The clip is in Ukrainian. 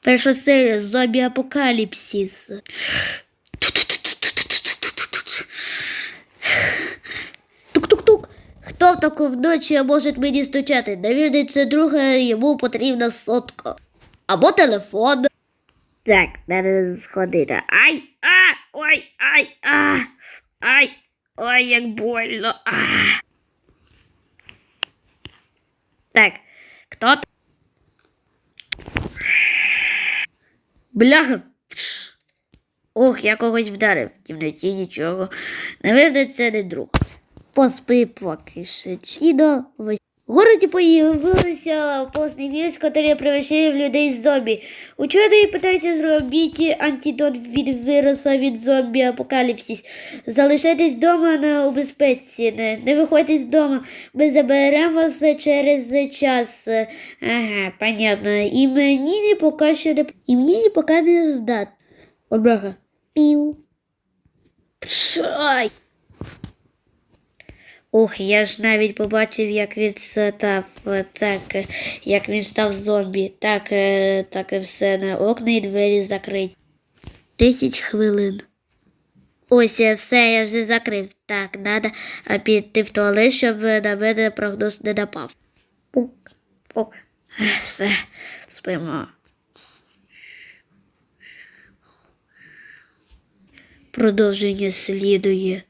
Перша серія зомбі апокаліпсис. Тук-тук-тук. Хто в таку вночі може мені стучати? Навірно, це друге, йому потрібна сотка. Або телефон. Так, треба сходити. Ай! А! Ой! Ай! А! Ай! Ой, як больно. А! Так, хто? Бляха. Ох, я когось вдарив. В кімнаті нічого. Навірно, це не друг. Поспи поки ще. І до В городі появився постний вірус, який превращає в людей з зомбі. Ученые питаються зробити антидот від вірусу від зомбі апокаліпсис. Залишайтесь вдома на безпеці. Не, не виходьте з дому. Ми заберемо вас через час. Ага, понятно. І мені не поки що не і мені не поки не здат. Обраха. Пів. Пшай. Ох, я ж навіть побачив, як він став е, так, е, як він став зомбі. Так, е, так і все на окна і двері закриті. Десять хвилин. Ось е, все, я вже закрив. Так, треба піти в туалет, щоб е, на мене прогноз не напав. Пук, пук. Е, Все, спимо. Продовження слідує.